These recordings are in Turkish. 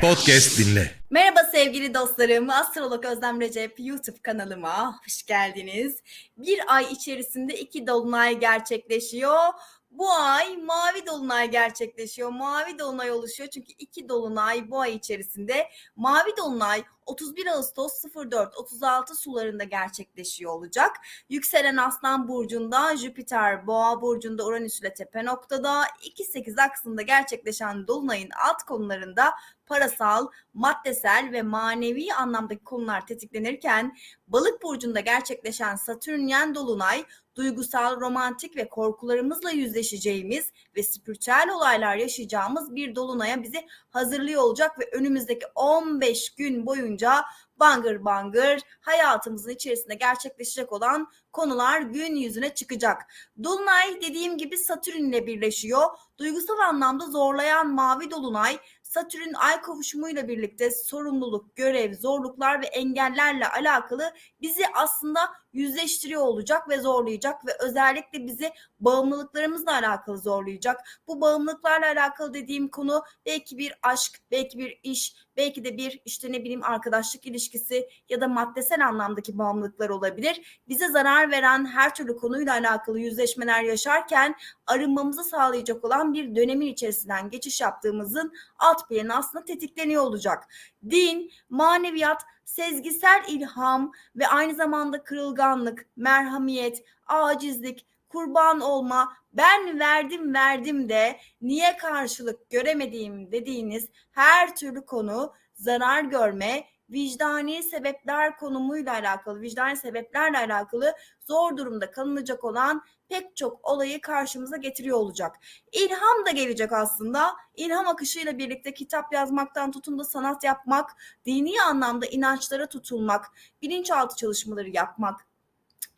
Podcast dinle. Merhaba sevgili dostlarım. Astrolog Özlem Recep YouTube kanalıma hoş geldiniz. Bir ay içerisinde iki dolunay gerçekleşiyor. Bu ay mavi dolunay gerçekleşiyor. Mavi dolunay oluşuyor çünkü iki dolunay bu ay içerisinde. Mavi dolunay 31 Ağustos 04-36 sularında gerçekleşiyor olacak. Yükselen Aslan Burcu'nda, Jüpiter Boğa Burcu'nda Uranüs ile tepe noktada 2-8 aksında gerçekleşen dolunayın alt konularında parasal, maddesel ve manevi anlamdaki konular tetiklenirken Balık burcunda gerçekleşen Satürnyen dolunay duygusal, romantik ve korkularımızla yüzleşeceğimiz ve spiritüel olaylar yaşayacağımız bir dolunaya bizi hazırlıyor olacak ve önümüzdeki 15 gün boyunca bangır bangır hayatımızın içerisinde gerçekleşecek olan konular gün yüzüne çıkacak. Dolunay dediğim gibi Satürn ile birleşiyor. Duygusal anlamda zorlayan mavi dolunay Satürn ay kavuşumuyla birlikte sorumluluk, görev, zorluklar ve engellerle alakalı bizi aslında yüzleştiriyor olacak ve zorlayacak ve özellikle bizi bağımlılıklarımızla alakalı zorlayacak. Bu bağımlılıklarla alakalı dediğim konu belki bir aşk, belki bir iş, belki de bir işte ne bileyim arkadaşlık ilişkisi ya da maddesel anlamdaki bağımlılıklar olabilir. Bize zarar veren her türlü konuyla alakalı yüzleşmeler yaşarken arınmamızı sağlayacak olan bir dönemin içerisinden geçiş yaptığımızın alt planı aslında tetikleniyor olacak. Din, maneviyat, sezgisel ilham ve aynı zamanda kırılganlık, merhamiyet, acizlik, kurban olma, ben verdim verdim de niye karşılık göremediğim dediğiniz her türlü konu zarar görme, vicdani sebepler konumuyla alakalı, vicdani sebeplerle alakalı zor durumda kalınacak olan pek çok olayı karşımıza getiriyor olacak. İlham da gelecek aslında. İlham akışıyla birlikte kitap yazmaktan tutun da sanat yapmak, dini anlamda inançlara tutulmak, bilinçaltı çalışmaları yapmak,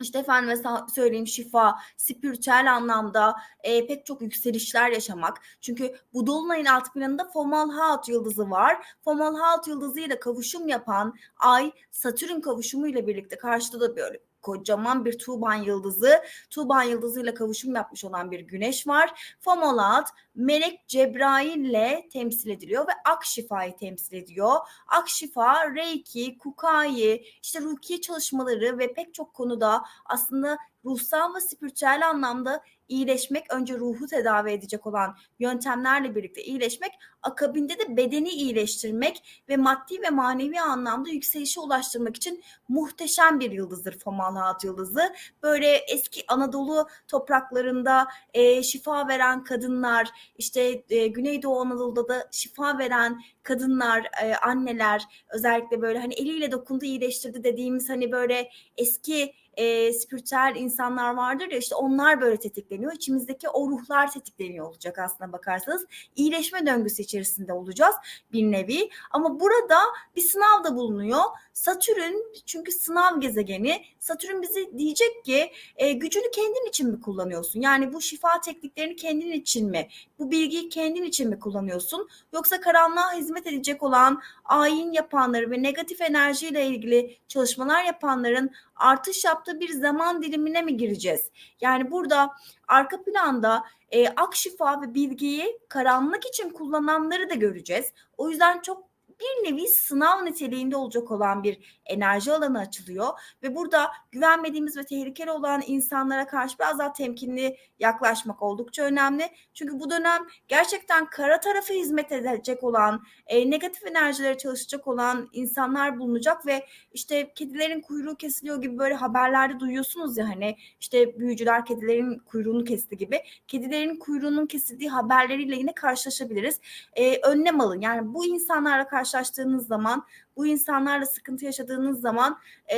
işte efendime söyleyeyim şifa, spiritüel anlamda e, pek çok yükselişler yaşamak. Çünkü bu dolunayın alt planında Fomalhaut yıldızı var. Fomalhaut yıldızı ile kavuşum yapan Ay Satürn kavuşumuyla birlikte karşıda da böyle kocaman bir Tuğban yıldızı, Tuğban yıldızıyla kavuşum yapmış olan bir güneş var. Fomolat Melek Cebrail ile temsil ediliyor ve Akşifa'yı temsil ediyor. Akşifa, Reiki, Kukai, işte rukiye çalışmaları ve pek çok konuda aslında ruhsal ve spiritüel anlamda iyileşmek önce ruhu tedavi edecek olan yöntemlerle birlikte iyileşmek akabinde de bedeni iyileştirmek ve maddi ve manevi anlamda yükselişe ulaştırmak için muhteşem bir yıldızdır Fomalhaut yıldızı. Böyle eski Anadolu topraklarında e, şifa veren kadınlar işte e, Güneydoğu Anadolu'da da şifa veren kadınlar, e, anneler özellikle böyle hani eliyle dokundu iyileştirdi dediğimiz hani böyle eski e, spiritüel insanlar vardır ya işte onlar böyle tetikleniyor. İçimizdeki o ruhlar tetikleniyor olacak aslında bakarsanız. İyileşme döngüsü içerisinde olacağız bir nevi. Ama burada bir sınav da bulunuyor. Satürn çünkü sınav gezegeni. Satürn bize diyecek ki e, gücünü kendin için mi kullanıyorsun? Yani bu şifa tekniklerini kendin için mi? Bu bilgiyi kendin için mi kullanıyorsun? Yoksa karanlığa hizmet edecek olan ayin yapanları ve negatif enerjiyle ilgili çalışmalar yapanların artış yaptığı bir zaman dilimine mi gireceğiz? Yani burada arka planda e, ak şifa ve bilgiyi karanlık için kullananları da göreceğiz. O yüzden çok bir nevi sınav niteliğinde olacak olan bir enerji alanı açılıyor ve burada güvenmediğimiz ve tehlikeli olan insanlara karşı biraz daha temkinli yaklaşmak oldukça önemli. Çünkü bu dönem gerçekten kara tarafa hizmet edecek olan, e, negatif enerjilere çalışacak olan insanlar bulunacak ve işte kedilerin kuyruğu kesiliyor gibi böyle haberlerde duyuyorsunuz ya hani işte büyücüler kedilerin kuyruğunu kesti gibi. Kedilerin kuyruğunun kesildiği haberleriyle yine karşılaşabiliriz. E, önlem alın. Yani bu insanlarla karşılaştığınız zaman bu insanlarla sıkıntı yaşadığınız zaman e,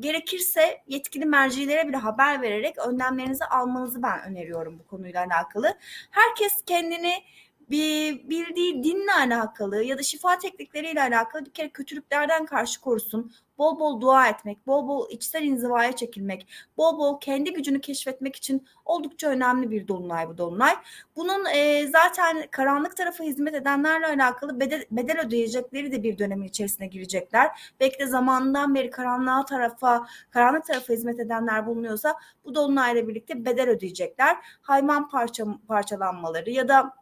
gerekirse yetkili mercilere bile haber vererek önlemlerinizi almanızı ben öneriyorum bu konuyla alakalı. Herkes kendini bir bildiği dinle alakalı ya da şifa teknikleriyle alakalı bir kere kötülüklerden karşı korusun. Bol bol dua etmek, bol bol içsel inzivaya çekilmek, bol bol kendi gücünü keşfetmek için oldukça önemli bir dolunay bu dolunay. Bunun e, zaten karanlık tarafa hizmet edenlerle alakalı bedel, bedel ödeyecekleri de bir dönemin içerisine girecekler. Belki de zamanından beri karanlığa tarafa, karanlık tarafa hizmet edenler bulunuyorsa bu dolunayla birlikte bedel ödeyecekler. Hayvan parça, parçalanmaları ya da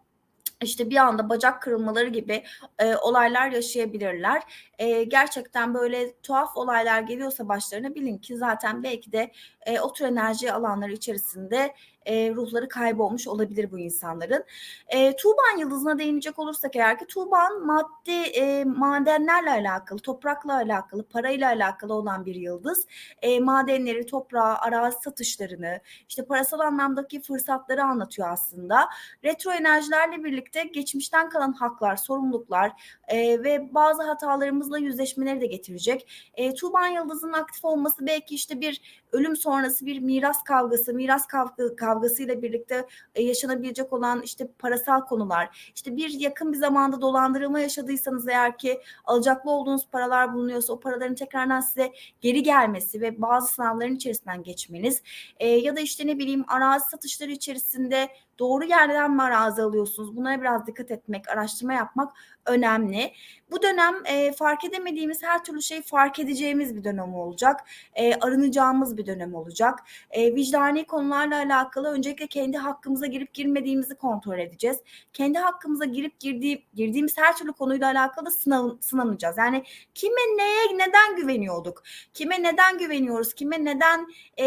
işte bir anda bacak kırılmaları gibi e, olaylar yaşayabilirler. E, gerçekten böyle tuhaf olaylar geliyorsa başlarına bilin ki zaten belki de e, o tür enerji alanları içerisinde e, ruhları kaybolmuş olabilir bu insanların. E, Tuğban yıldızına değinecek olursak eğer ki Tuğban maddi e, madenlerle alakalı, toprakla alakalı, parayla alakalı olan bir yıldız. E, madenleri, toprağı, arazi satışlarını, işte parasal anlamdaki fırsatları anlatıyor aslında. Retro enerjilerle birlikte geçmişten kalan haklar, sorumluluklar e, ve bazı hatalarımızla yüzleşmeleri de getirecek. E, Tuğban yıldızının aktif olması belki işte bir ölüm sonrası bir miras kavgası, miras kavga, kavgasıyla birlikte e, yaşanabilecek olan işte parasal konular, işte bir yakın bir zamanda dolandırılma yaşadıysanız eğer ki alacaklı olduğunuz paralar bulunuyorsa o paraların tekrardan size geri gelmesi ve bazı sınavların içerisinden geçmeniz e, ya da işte ne bileyim arazi satışları içerisinde doğru yerden mi arazi alıyorsunuz? Bunlara biraz dikkat etmek, araştırma yapmak önemli. Bu dönem e, fark edemediğimiz her türlü şeyi fark edeceğimiz bir dönem olacak. E, arınacağımız bir dönem olacak. E, vicdani konularla alakalı öncelikle kendi hakkımıza girip girmediğimizi kontrol edeceğiz. Kendi hakkımıza girip girdiği, girdiğimiz her türlü konuyla alakalı sınav, sınanacağız. Yani kime neye neden güveniyorduk? Kime neden güveniyoruz? Kime neden e,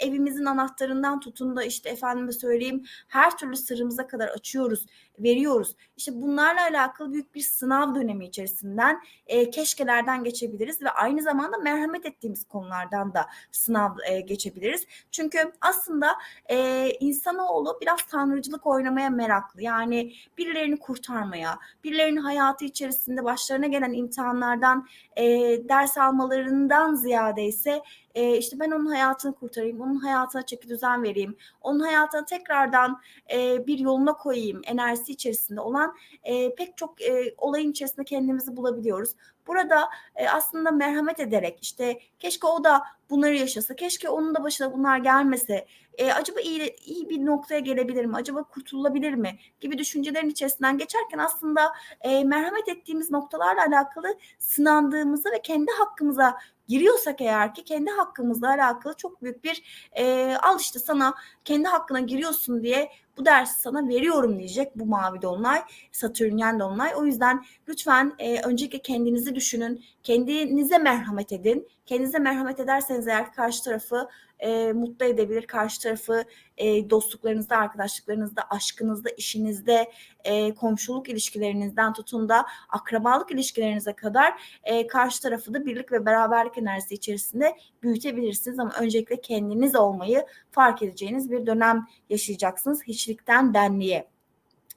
evimizin anahtarından tutun da işte efendime söyleyeyim her türlü sırrımıza kadar açıyoruz, veriyoruz. İşte bunlarla alakalı büyük bir sınav dönemi içerisinden e, keşkelerden geçebiliriz ve aynı zamanda merhamet ettiğimiz konulardan da sınav e, geçebiliriz. Çünkü aslında e, insanoğlu biraz tanrıcılık oynamaya meraklı. Yani birilerini kurtarmaya, birilerinin hayatı içerisinde başlarına gelen imtihanlardan e, ders almalarından ziyade ise e, işte ben onun hayatını kurtarayım, onun hayatına çeki düzen vereyim, onun hayatına tekrardan e, bir yoluna koyayım enerjisi içerisinde olan e, pek çok e, olayın içerisinde kendimizi bulabiliyoruz. Burada e, aslında merhamet ederek işte keşke o da bunları yaşasa, keşke onun da başına bunlar gelmese, e, acaba iyi, iyi bir noktaya gelebilir mi, acaba kurtulabilir mi gibi düşüncelerin içerisinden geçerken aslında e, merhamet ettiğimiz noktalarla alakalı sınandığımızı ve kendi hakkımıza giriyorsak eğer ki kendi hakkımızla alakalı çok büyük bir e, al işte sana kendi hakkına giriyorsun diye bu dersi sana veriyorum diyecek bu mavi dolunay, satürnyen dolunay. O yüzden lütfen e, öncelikle kendinizi düşünün, kendinize merhamet edin. Kendinize merhamet ederseniz eğer karşı tarafı e, mutlu edebilir, karşı tarafı e, dostluklarınızda, arkadaşlıklarınızda, aşkınızda, işinizde, e, komşuluk ilişkilerinizden tutun da akrabalık ilişkilerinize kadar e, karşı tarafı da birlik ve beraberlik enerjisi içerisinde büyütebilirsiniz. Ama öncelikle kendiniz olmayı fark edeceğiniz bir dönem yaşayacaksınız. Hiçlikten benliğe.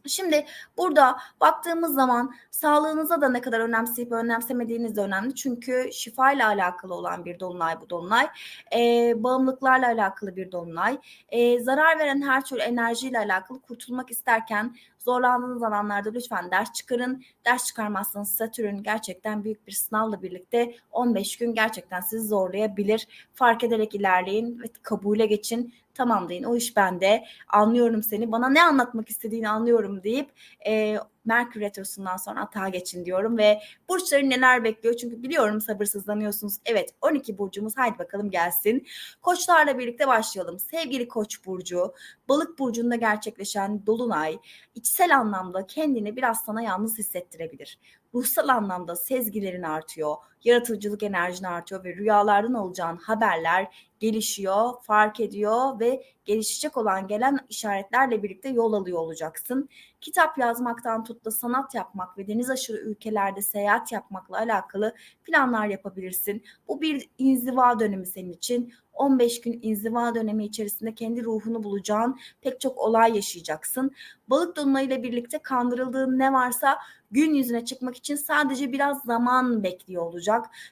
Şimdi burada baktığımız zaman sağlığınıza da ne kadar önemseyip önemsemediğiniz de önemli. Çünkü şifa ile alakalı olan bir dolunay bu dolunay. E, bağımlılıklarla alakalı bir dolunay. E, zarar veren her tür enerjiyle alakalı kurtulmak isterken zorlandığınız alanlarda lütfen ders çıkarın. Ders çıkarmazsanız Satürn gerçekten büyük bir sınavla birlikte 15 gün gerçekten sizi zorlayabilir. Fark ederek ilerleyin ve kabule geçin tamam deyin o iş bende anlıyorum seni bana ne anlatmak istediğini anlıyorum deyip e, Merkür Retrosu'ndan sonra atağa geçin diyorum ve burçları neler bekliyor çünkü biliyorum sabırsızlanıyorsunuz. Evet 12 burcumuz haydi bakalım gelsin. Koçlarla birlikte başlayalım. Sevgili Koç burcu, Balık burcunda gerçekleşen dolunay içsel anlamda kendini biraz sana yalnız hissettirebilir. Ruhsal anlamda sezgilerin artıyor, yaratıcılık enerjin artıyor ve rüyalardan alacağın haberler gelişiyor, fark ediyor ve gelişecek olan gelen işaretlerle birlikte yol alıyor olacaksın. Kitap yazmaktan tut da sanat yapmak ve deniz aşırı ülkelerde seyahat yapmakla alakalı planlar yapabilirsin. Bu bir inziva dönemi senin için. 15 gün inziva dönemi içerisinde kendi ruhunu bulacağın pek çok olay yaşayacaksın. Balık dolunayıyla birlikte kandırıldığın ne varsa gün yüzüne çıkmak için sadece biraz zaman bekliyor olacak.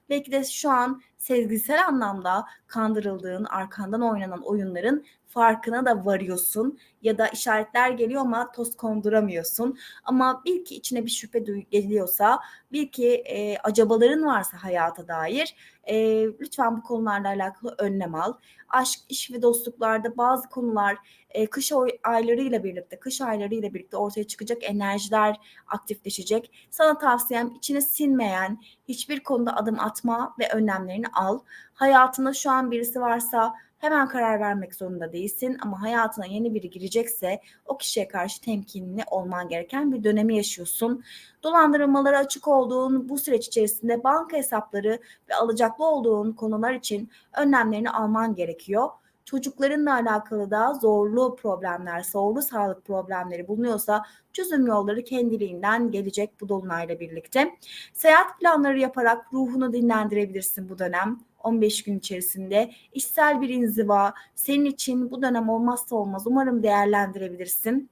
Belki de şu an sezgisel anlamda kandırıldığın, arkandan oynanan oyunların farkına da varıyorsun ya da işaretler geliyor ama toz konduramıyorsun. Ama bil ki içine bir şüphe geliyorsa, bil ki e, acabaların varsa hayata dair e, lütfen bu konularla alakalı önlem al. Aşk, iş ve dostluklarda bazı konular e, kış aylarıyla birlikte, kış aylarıyla birlikte ortaya çıkacak enerjiler aktifleşecek. Sana tavsiyem içine sinmeyen hiçbir konuda adım atma ve önlemlerini al. Hayatında şu an birisi varsa Hemen karar vermek zorunda değilsin ama hayatına yeni biri girecekse o kişiye karşı temkinli olman gereken bir dönemi yaşıyorsun. Dolandırılmalara açık olduğun bu süreç içerisinde banka hesapları ve alacaklı olduğun konular için önlemlerini alman gerekiyor çocuklarınla alakalı da zorlu problemler, zorlu sağlık problemleri bulunuyorsa çözüm yolları kendiliğinden gelecek bu dolunayla birlikte. Seyahat planları yaparak ruhunu dinlendirebilirsin bu dönem. 15 gün içerisinde işsel bir inziva senin için bu dönem olmazsa olmaz umarım değerlendirebilirsin.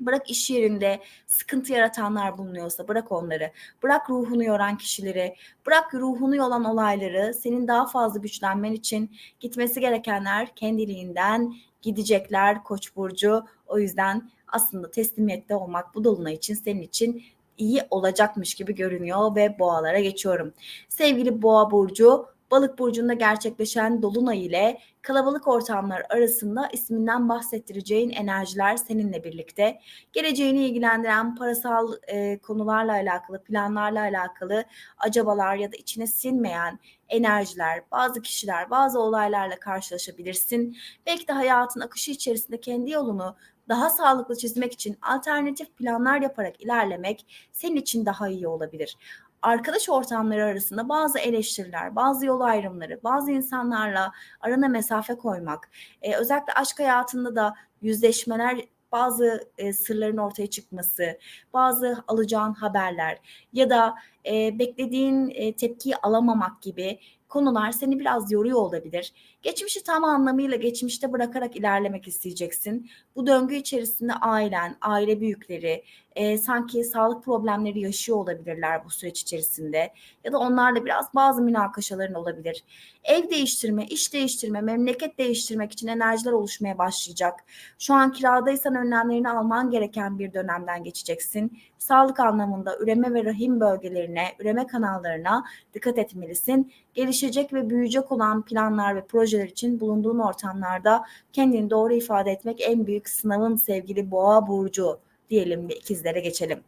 Bırak iş yerinde sıkıntı yaratanlar bulunuyorsa bırak onları. Bırak ruhunu yoran kişileri, bırak ruhunu yolan olayları senin daha fazla güçlenmen için gitmesi gerekenler kendiliğinden gidecekler Koç burcu. O yüzden aslında teslimiyette olmak bu dolunay için senin için iyi olacakmış gibi görünüyor ve boğalara geçiyorum. Sevgili boğa burcu Balık burcunda gerçekleşen dolunay ile kalabalık ortamlar arasında isminden bahsettireceğin enerjiler seninle birlikte. Geleceğini ilgilendiren parasal e, konularla alakalı, planlarla alakalı acabalar ya da içine sinmeyen enerjiler, bazı kişiler, bazı olaylarla karşılaşabilirsin. Belki de hayatın akışı içerisinde kendi yolunu daha sağlıklı çizmek için alternatif planlar yaparak ilerlemek senin için daha iyi olabilir arkadaş ortamları arasında bazı eleştiriler, bazı yol ayrımları, bazı insanlarla arana mesafe koymak, e, özellikle aşk hayatında da yüzleşmeler bazı e, sırların ortaya çıkması, bazı alacağın haberler ya da e, beklediğin e, tepkiyi alamamak gibi konular seni biraz yoruyor olabilir. Geçmişi tam anlamıyla geçmişte bırakarak ilerlemek isteyeceksin. Bu döngü içerisinde ailen, aile büyükleri, e, sanki sağlık problemleri yaşıyor olabilirler bu süreç içerisinde. Ya da onlarla biraz bazı münakaşaların olabilir. Ev değiştirme, iş değiştirme, memleket değiştirmek için enerjiler oluşmaya başlayacak. Şu an kiradaysan önlemlerini alman gereken bir dönemden geçeceksin. Sağlık anlamında üreme ve rahim bölgelerine, üreme kanallarına dikkat etmelisin. Gelişecek ve büyüyecek olan planlar ve projeler için bulunduğun ortamlarda kendini doğru ifade etmek en büyük sınavın sevgili boğa burcu diyelim ve ikizlere geçelim.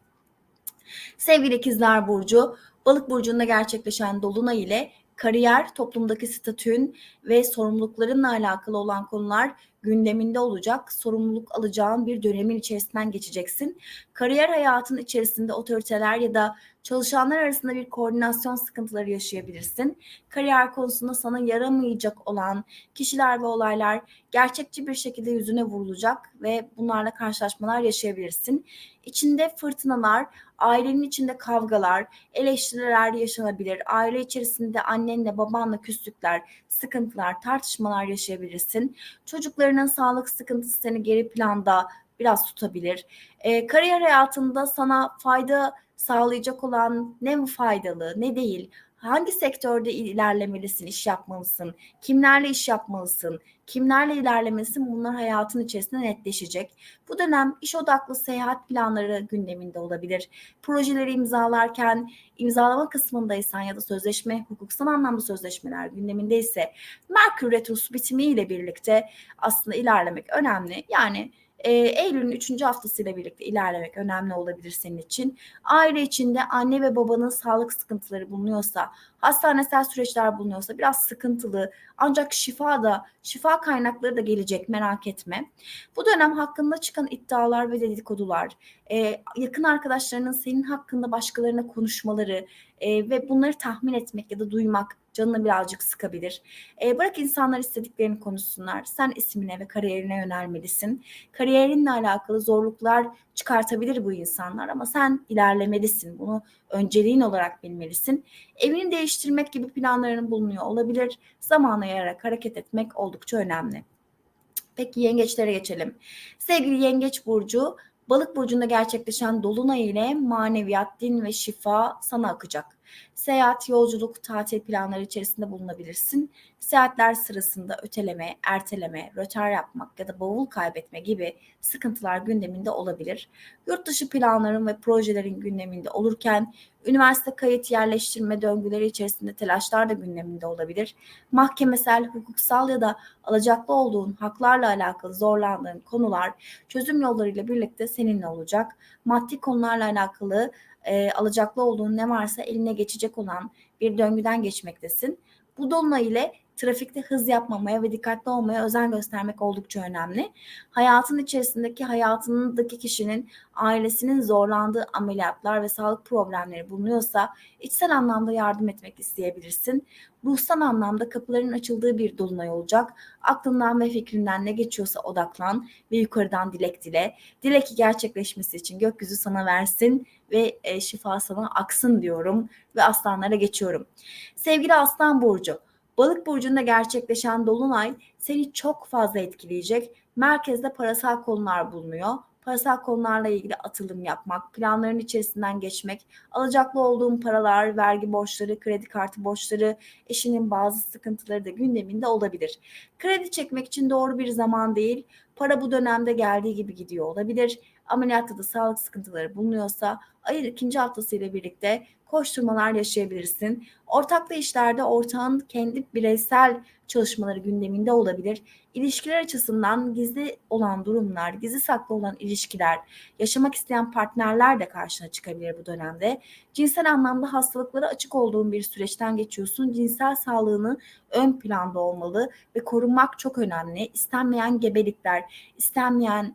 Sevgili ikizler burcu, balık burcunda gerçekleşen dolunay ile kariyer, toplumdaki statün ve sorumluluklarınla alakalı olan konular gündeminde olacak. Sorumluluk alacağın bir dönemin içerisinden geçeceksin. Kariyer hayatın içerisinde otoriteler ya da çalışanlar arasında bir koordinasyon sıkıntıları yaşayabilirsin. Kariyer konusunda sana yaramayacak olan kişiler ve olaylar gerçekçi bir şekilde yüzüne vurulacak ve bunlarla karşılaşmalar yaşayabilirsin. İçinde fırtınalar, ailenin içinde kavgalar, eleştiriler yaşanabilir. Aile içerisinde annenle babanla küslükler, sıkıntılar, tartışmalar yaşayabilirsin. Çocuklarının sağlık sıkıntısı seni geri planda biraz tutabilir. E, kariyer hayatında sana fayda sağlayacak olan ne faydalı ne değil hangi sektörde ilerlemelisin, iş yapmalısın, kimlerle iş yapmalısın, kimlerle ilerlemelisin bunlar hayatın içerisinde netleşecek. Bu dönem iş odaklı seyahat planları gündeminde olabilir. Projeleri imzalarken imzalama kısmındaysan ya da sözleşme, hukuksal anlamda sözleşmeler gündemindeyse Merkür Retrosu bitimiyle birlikte aslında ilerlemek önemli. Yani e, Eylül'ün 3. haftasıyla birlikte ilerlemek önemli olabilir senin için. Aile içinde anne ve babanın sağlık sıkıntıları bulunuyorsa, hastanesel süreçler bulunuyorsa biraz sıkıntılı ancak şifa da şifa kaynakları da gelecek merak etme. Bu dönem hakkında çıkan iddialar ve dedikodular, e, yakın arkadaşlarının senin hakkında başkalarına konuşmaları e, ve bunları tahmin etmek ya da duymak canını birazcık sıkabilir. E, bırak insanlar istediklerini konuşsunlar. Sen ismine ve kariyerine yönelmelisin. Kariyerinle alakalı zorluklar çıkartabilir bu insanlar ama sen ilerlemelisin. Bunu önceliğin olarak bilmelisin. Evini değiştirmek gibi planların bulunuyor olabilir. Zamana yayarak hareket etmek oldukça önemli. Peki yengeçlere geçelim. Sevgili yengeç burcu Balık burcunda gerçekleşen dolunay ile maneviyat, din ve şifa sana akacak. Seyahat, yolculuk, tatil planları içerisinde bulunabilirsin. Seyahatler sırasında öteleme, erteleme, rötar yapmak ya da bavul kaybetme gibi sıkıntılar gündeminde olabilir. Yurt dışı planların ve projelerin gündeminde olurken üniversite kayıt yerleştirme döngüleri içerisinde telaşlar da gündeminde olabilir. Mahkemesel, hukuksal ya da alacaklı olduğun haklarla alakalı zorlandığın konular çözüm yollarıyla birlikte seninle olacak. Maddi konularla alakalı e, alacaklı olduğun ne varsa eline geçecek olan bir döngüden geçmektesin. Bu dolunay ile trafikte hız yapmamaya ve dikkatli olmaya özen göstermek oldukça önemli. Hayatın içerisindeki hayatındaki kişinin ailesinin zorlandığı ameliyatlar ve sağlık problemleri bulunuyorsa içsel anlamda yardım etmek isteyebilirsin. Ruhsal anlamda kapıların açıldığı bir dolunay olacak. Aklından ve fikrinden ne geçiyorsa odaklan ve yukarıdan dilek dile. Dile ki gerçekleşmesi için gökyüzü sana versin ve e, şifa sana aksın diyorum ve aslanlara geçiyorum. Sevgili Aslan Burcu, Balık burcunda gerçekleşen dolunay seni çok fazla etkileyecek. Merkezde parasal konular bulunuyor. Parasal konularla ilgili atılım yapmak, planların içerisinden geçmek, alacaklı olduğun paralar, vergi borçları, kredi kartı borçları, eşinin bazı sıkıntıları da gündeminde olabilir. Kredi çekmek için doğru bir zaman değil. Para bu dönemde geldiği gibi gidiyor olabilir. Ameliyatta da sağlık sıkıntıları bulunuyorsa ayın ikinci haftası ile birlikte koşturmalar yaşayabilirsin. Ortaklı işlerde ortağın kendi bireysel çalışmaları gündeminde olabilir. İlişkiler açısından gizli olan durumlar, gizli saklı olan ilişkiler, yaşamak isteyen partnerler de karşına çıkabilir bu dönemde. Cinsel anlamda hastalıklara açık olduğun bir süreçten geçiyorsun. Cinsel sağlığını ön planda olmalı ve korunmak çok önemli. İstenmeyen gebelikler, istenmeyen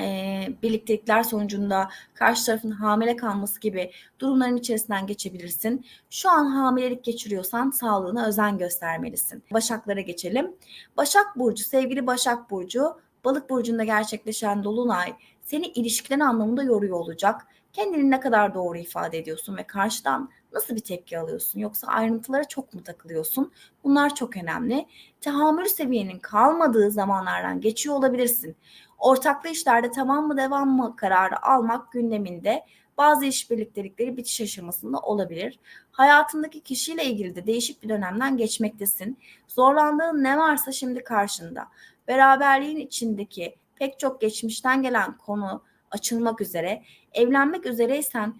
e, birliktelikler sonucunda karşı tarafın hamile kalması gibi durumların içerisinden geçebilirsin. Şu an hamilelik geçiriyorsan sağlığına özen göstermelisin. Başaklara geçelim. Başak Burcu, sevgili Başak Burcu, Balık Burcu'nda gerçekleşen Dolunay seni ilişkiler anlamında yoruyor olacak. Kendini ne kadar doğru ifade ediyorsun ve karşıdan nasıl bir tepki alıyorsun? Yoksa ayrıntılara çok mu takılıyorsun? Bunlar çok önemli. Tahammül seviyenin kalmadığı zamanlardan geçiyor olabilirsin. Ortaklı işlerde tamam mı devam mı kararı almak gündeminde bazı iş birliktelikleri bitiş aşamasında olabilir. Hayatındaki kişiyle ilgili de değişik bir dönemden geçmektesin. Zorlandığın ne varsa şimdi karşında. Beraberliğin içindeki pek çok geçmişten gelen konu açılmak üzere. Evlenmek üzereysen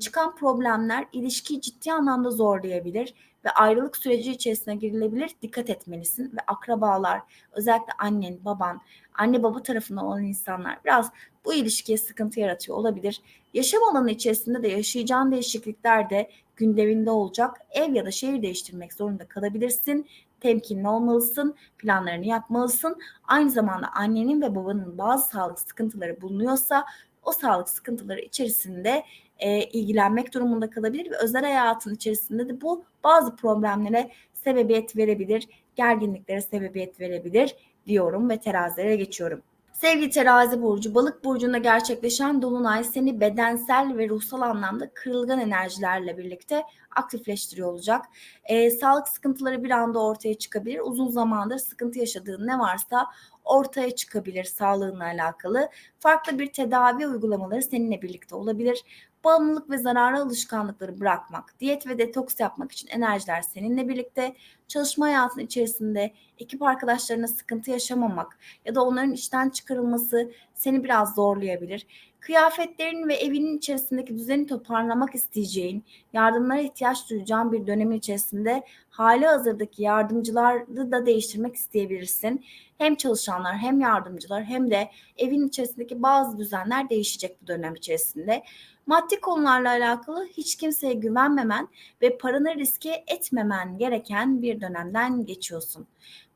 çıkan problemler ilişkiyi ciddi anlamda zorlayabilir ve ayrılık süreci içerisine girilebilir. Dikkat etmelisin ve akrabalar, özellikle annen, baban, anne baba tarafından olan insanlar biraz bu ilişkiye sıkıntı yaratıyor olabilir. Yaşam alanı içerisinde de yaşayacağın değişiklikler de gündeminde olacak. Ev ya da şehir değiştirmek zorunda kalabilirsin. Temkinli olmalısın, planlarını yapmalısın. Aynı zamanda annenin ve babanın bazı sağlık sıkıntıları bulunuyorsa o sağlık sıkıntıları içerisinde e, ilgilenmek durumunda kalabilir ve özel hayatın içerisinde de bu bazı problemlere sebebiyet verebilir, gerginliklere sebebiyet verebilir diyorum ve terazilere geçiyorum. Sevgili terazi burcu, balık burcunda gerçekleşen dolunay seni bedensel ve ruhsal anlamda kırılgan enerjilerle birlikte aktifleştiriyor olacak. Ee, sağlık sıkıntıları bir anda ortaya çıkabilir. Uzun zamandır sıkıntı yaşadığın ne varsa ortaya çıkabilir sağlığınla alakalı. Farklı bir tedavi uygulamaları seninle birlikte olabilir. Bağımlılık ve zararlı alışkanlıkları bırakmak, diyet ve detoks yapmak için enerjiler seninle birlikte. Çalışma hayatının içerisinde ekip arkadaşlarına sıkıntı yaşamamak ya da onların işten çıkarılması seni biraz zorlayabilir. Kıyafetlerin ve evinin içerisindeki düzeni toparlamak isteyeceğin, yardımlara ihtiyaç duyacağın bir dönemin içerisinde hali hazırdaki yardımcıları da değiştirmek isteyebilirsin. Hem çalışanlar hem yardımcılar hem de evin içerisindeki bazı düzenler değişecek bu dönem içerisinde. Maddi konularla alakalı hiç kimseye güvenmemen ve paranı riske etmemen gereken bir dönemden geçiyorsun.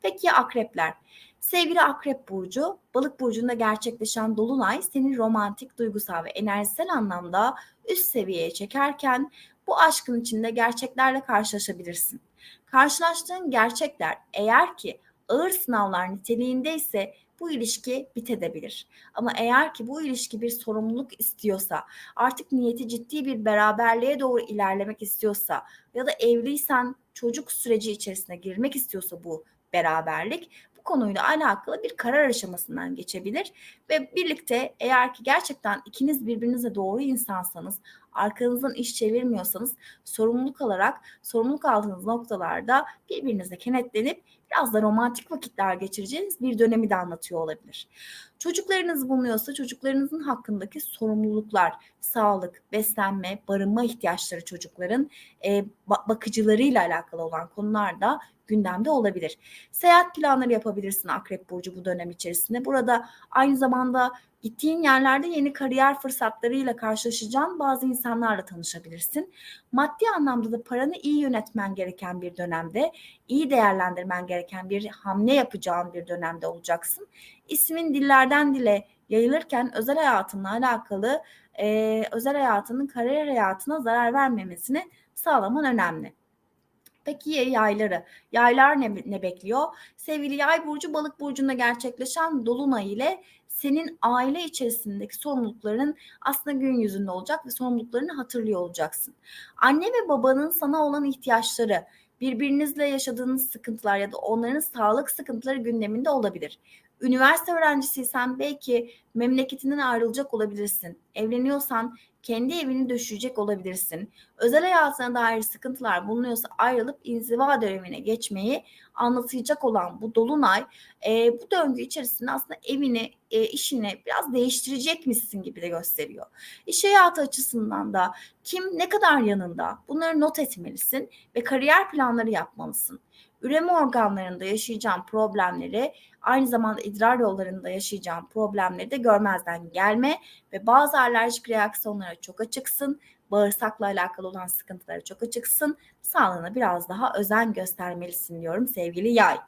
Peki akrepler? Sevgili Akrep Burcu, Balık Burcu'nda gerçekleşen Dolunay seni romantik, duygusal ve enerjisel anlamda üst seviyeye çekerken bu aşkın içinde gerçeklerle karşılaşabilirsin. Karşılaştığın gerçekler eğer ki ağır sınavlar niteliğinde ise bu ilişki bitebilir. Ama eğer ki bu ilişki bir sorumluluk istiyorsa, artık niyeti ciddi bir beraberliğe doğru ilerlemek istiyorsa ya da evliysen çocuk süreci içerisine girmek istiyorsa bu beraberlik bu konuyla alakalı bir karar aşamasından geçebilir ve birlikte eğer ki gerçekten ikiniz birbirinize doğru insansanız, arkanızdan iş çevirmiyorsanız sorumluluk alarak sorumluluk aldığınız noktalarda birbirinize kenetlenip biraz da romantik vakitler geçireceğiniz bir dönemi de anlatıyor olabilir. Çocuklarınız bulunuyorsa çocuklarınızın hakkındaki sorumluluklar, sağlık, beslenme, barınma ihtiyaçları çocukların e, bakıcılarıyla alakalı olan konular da gündemde olabilir. Seyahat planları yapabilirsin Akrep Burcu bu dönem içerisinde. Burada aynı zamanda gittiğin yerlerde yeni kariyer fırsatlarıyla karşılaşacağın bazı insanlarla tanışabilirsin. Maddi anlamda da paranı iyi yönetmen gereken bir dönemde, iyi değerlendirmen gereken bir hamle yapacağın bir dönemde olacaksın. İsmin dillerden dile yayılırken özel hayatınla alakalı e, özel hayatının kariyer hayatına zarar vermemesini sağlaman önemli. Peki yayları? Yaylar ne, ne bekliyor? Sevgili yay burcu balık burcunda gerçekleşen dolunay ile senin aile içerisindeki sorumlulukların aslında gün yüzünde olacak ve sorumluluklarını hatırlıyor olacaksın. Anne ve babanın sana olan ihtiyaçları, birbirinizle yaşadığınız sıkıntılar ya da onların sağlık sıkıntıları gündeminde olabilir. Üniversite öğrencisiysen belki memleketinden ayrılacak olabilirsin. Evleniyorsan kendi evini döşeyecek olabilirsin. Özel hayatına dair sıkıntılar bulunuyorsa ayrılıp inziva dönemine geçmeyi anlatacak olan bu dolunay e, bu döngü içerisinde aslında evini, e, işini biraz değiştirecekmişsin gibi de gösteriyor. İş hayatı açısından da kim ne kadar yanında bunları not etmelisin ve kariyer planları yapmalısın üreme organlarında yaşayacağım problemleri aynı zamanda idrar yollarında yaşayacağım problemleri de görmezden gelme ve bazı alerjik reaksiyonlara çok açıksın. Bağırsakla alakalı olan sıkıntılara çok açıksın. Sağlığına biraz daha özen göstermelisin diyorum sevgili yay.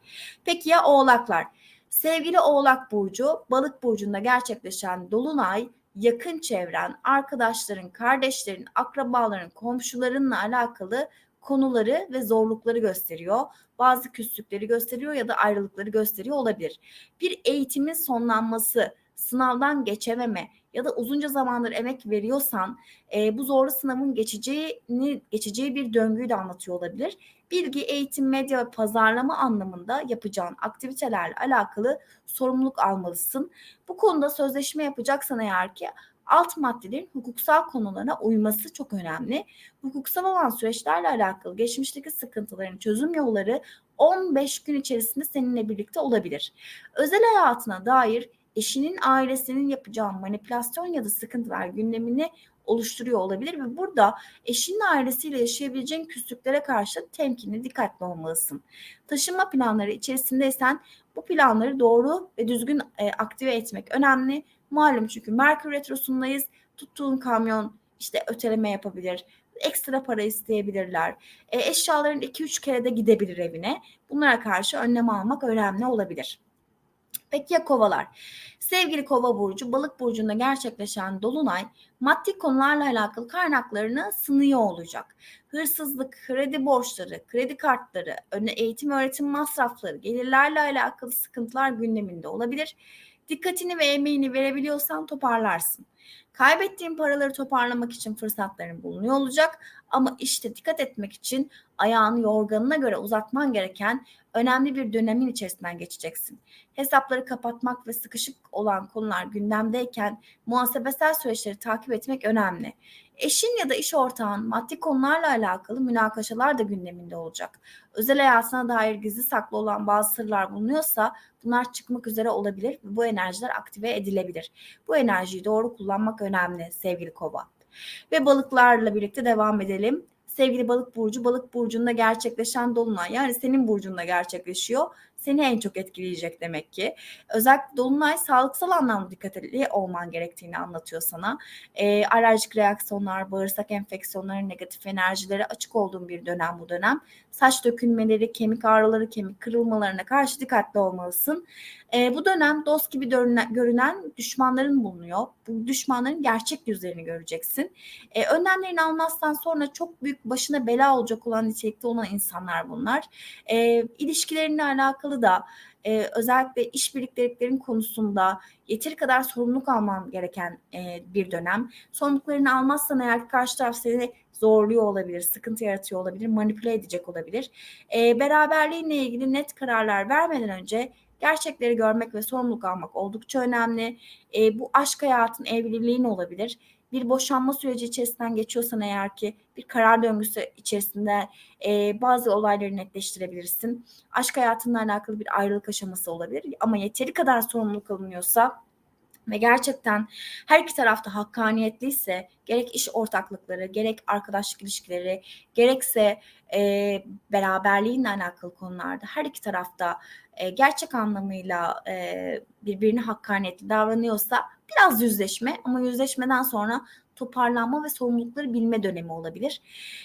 Peki ya oğlaklar? Sevgili oğlak burcu balık burcunda gerçekleşen dolunay yakın çevren, arkadaşların, kardeşlerin, akrabaların, komşularınla alakalı konuları ve zorlukları gösteriyor. Bazı küslükleri gösteriyor ya da ayrılıkları gösteriyor olabilir. Bir eğitimin sonlanması, sınavdan geçememe ya da uzunca zamandır emek veriyorsan e, bu zorlu sınavın geçeceğini geçeceği bir döngüyü de anlatıyor olabilir. Bilgi, eğitim, medya ve pazarlama anlamında yapacağın aktivitelerle alakalı sorumluluk almalısın. Bu konuda sözleşme yapacaksan eğer ki alt maddelerin hukuksal konularına uyması çok önemli. Hukuksal olan süreçlerle alakalı geçmişteki sıkıntıların çözüm yolları 15 gün içerisinde seninle birlikte olabilir. Özel hayatına dair eşinin ailesinin yapacağı manipülasyon ya da sıkıntılar gündemini oluşturuyor olabilir ve burada eşinin ailesiyle yaşayabileceğin küslüklere karşı temkinli, dikkatli olmalısın. Taşınma planları içerisindeysen bu planları doğru ve düzgün e, aktive etmek önemli. Malum çünkü Merkür Retrosu'ndayız. Tuttuğun kamyon işte öteleme yapabilir. Ekstra para isteyebilirler. E, eşyaların 2-3 kere de gidebilir evine. Bunlara karşı önlem almak önemli olabilir. Peki ya kovalar? Sevgili kova burcu, balık burcunda gerçekleşen dolunay maddi konularla alakalı kaynaklarını sınıyor olacak. Hırsızlık, kredi borçları, kredi kartları, eğitim öğretim masrafları, gelirlerle alakalı sıkıntılar gündeminde olabilir. Dikkatini ve emeğini verebiliyorsan toparlarsın. Kaybettiğin paraları toparlamak için fırsatların bulunuyor olacak ama işte dikkat etmek için ayağını yorganına göre uzatman gereken önemli bir dönemin içerisinden geçeceksin. Hesapları kapatmak ve sıkışık olan konular gündemdeyken muhasebesel süreçleri takip etmek önemli. Eşin ya da iş ortağın maddi konularla alakalı münakaşalar da gündeminde olacak. Özel hayatına dair gizli saklı olan bazı sırlar bulunuyorsa bunlar çıkmak üzere olabilir ve bu enerjiler aktive edilebilir. Bu enerjiyi doğru kullanmak önemli sevgili kova. Ve balıklarla birlikte devam edelim sevgili balık burcu balık burcunda gerçekleşen dolunay yani senin burcunda gerçekleşiyor seni en çok etkileyecek demek ki. Özellikle dolunay sağlıksal anlamda dikkatli olman gerektiğini anlatıyor sana. E, alerjik reaksiyonlar, bağırsak enfeksiyonları, negatif enerjilere açık olduğun bir dönem bu dönem. Saç dökülmeleri, kemik ağrıları, kemik kırılmalarına karşı dikkatli olmalısın. E, bu dönem dost gibi görünen, düşmanların bulunuyor. Bu düşmanların gerçek yüzlerini göreceksin. E, önlemlerini almazsan sonra çok büyük başına bela olacak olan nitelikte olan insanlar bunlar. E, ilişkilerine alakalı da e, özellikle iş birlikteliklerin konusunda yeteri kadar sorumluluk alman gereken e, bir dönem. Sorumluluklarını almazsan eğer karşı taraf seni zorluyor olabilir, sıkıntı yaratıyor olabilir, manipüle edecek olabilir. E, beraberliğinle ilgili net kararlar vermeden önce gerçekleri görmek ve sorumluluk almak oldukça önemli. E, bu aşk hayatın, evliliğin olabilir. Bir boşanma süreci içerisinden geçiyorsan eğer ki bir karar döngüsü içerisinde e, bazı olayları netleştirebilirsin. Aşk hayatınla alakalı bir ayrılık aşaması olabilir ama yeteri kadar sorumluluk alınıyorsa ve gerçekten her iki tarafta hakkaniyetliyse gerek iş ortaklıkları, gerek arkadaşlık ilişkileri, gerekse e, beraberliğinle alakalı konularda her iki tarafta e, gerçek anlamıyla e, birbirine hakkaniyetli davranıyorsa biraz yüzleşme ama yüzleşmeden sonra toparlanma ve sorumlulukları bilme dönemi olabilir.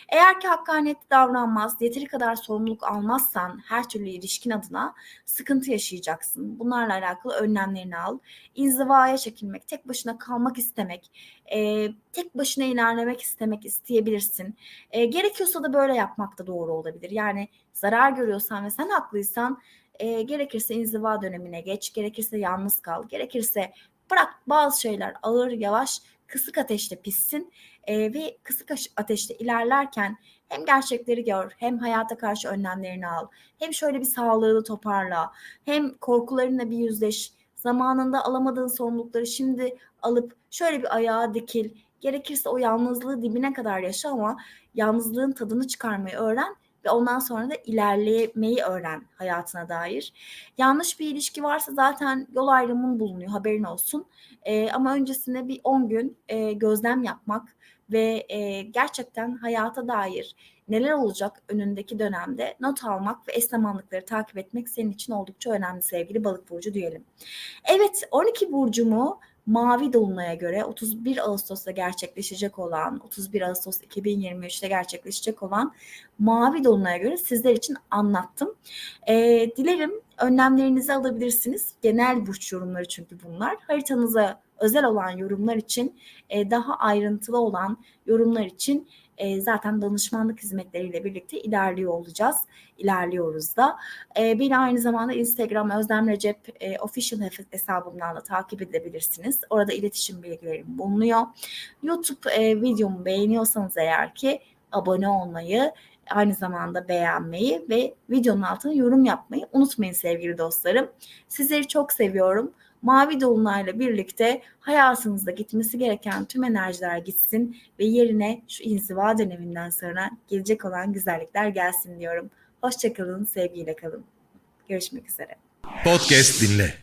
Eğer ki hakkaniyetli davranmaz, yeteri kadar sorumluluk almazsan her türlü ilişkin adına sıkıntı yaşayacaksın. Bunlarla alakalı önlemlerini al. İnzivaya çekilmek, tek başına kalmak istemek, e, tek başına ilerlemek istemek isteyebilirsin. E, gerekiyorsa da böyle yapmak da doğru olabilir. Yani zarar görüyorsan ve sen haklıysan e, gerekirse inziva dönemine geç, gerekirse yalnız kal, gerekirse bırak bazı şeyler ağır yavaş kısık ateşte pişsin e, ve kısık ateşte ilerlerken hem gerçekleri gör hem hayata karşı önlemlerini al hem şöyle bir sağlığını toparla hem korkularınla bir yüzleş. Zamanında alamadığın sorumlulukları şimdi alıp şöyle bir ayağa dikil. Gerekirse o yalnızlığı dibine kadar yaşa ama yalnızlığın tadını çıkarmayı öğren ve ondan sonra da ilerlemeyi öğren hayatına dair. Yanlış bir ilişki varsa zaten yol ayrımın bulunuyor haberin olsun. E, ama öncesinde bir 10 gün e, gözlem yapmak ve e, gerçekten hayata dair neler olacak önündeki dönemde not almak ve eş zamanlıkları takip etmek senin için oldukça önemli sevgili balık burcu diyelim. Evet 12 burcumu Mavi Dolunay'a göre 31 Ağustos'ta gerçekleşecek olan, 31 Ağustos 2023'te gerçekleşecek olan Mavi Dolunay'a göre sizler için anlattım. E, dilerim önlemlerinizi alabilirsiniz. Genel burç yorumları çünkü bunlar. Haritanıza özel olan yorumlar için, e, daha ayrıntılı olan yorumlar için e, zaten danışmanlık hizmetleriyle birlikte ilerliyor olacağız. İlerliyoruz da. E, beni aynı zamanda Instagram Özlem Recep e, official hesabımdan da takip edebilirsiniz. Orada iletişim bilgilerim bulunuyor. YouTube e, videomu beğeniyorsanız eğer ki abone olmayı, aynı zamanda beğenmeyi ve videonun altına yorum yapmayı unutmayın sevgili dostlarım. Sizleri çok seviyorum. Mavi Dolunay'la birlikte hayatınızda gitmesi gereken tüm enerjiler gitsin ve yerine şu inziva döneminden sonra gelecek olan güzellikler gelsin diyorum. Hoşçakalın, sevgiyle kalın. Görüşmek üzere. Podcast dinle.